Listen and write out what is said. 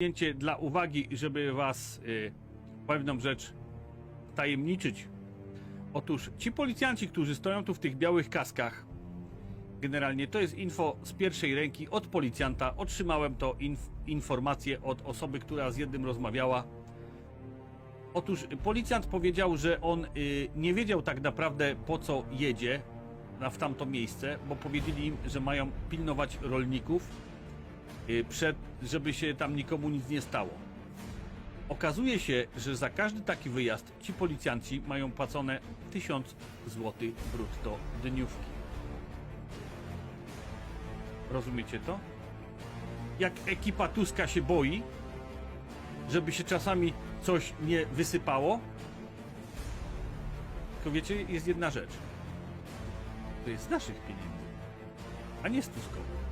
Zdjęcie dla uwagi, żeby was y, pewną rzecz tajemniczyć. Otóż ci policjanci, którzy stoją tu w tych białych kaskach, generalnie to jest info z pierwszej ręki od policjanta. Otrzymałem to inf- informację od osoby, która z jednym rozmawiała. Otóż policjant powiedział, że on y, nie wiedział tak naprawdę po co jedzie na, w tamto miejsce, bo powiedzieli im, że mają pilnować rolników, przed, żeby się tam nikomu nic nie stało. Okazuje się, że za każdy taki wyjazd ci policjanci mają płacone 1000 zł brutto dniówki. Rozumiecie to? Jak ekipa Tuska się boi, żeby się czasami coś nie wysypało, tylko wiecie, jest jedna rzecz. To jest z naszych pieniędzy, a nie z Tuskowych.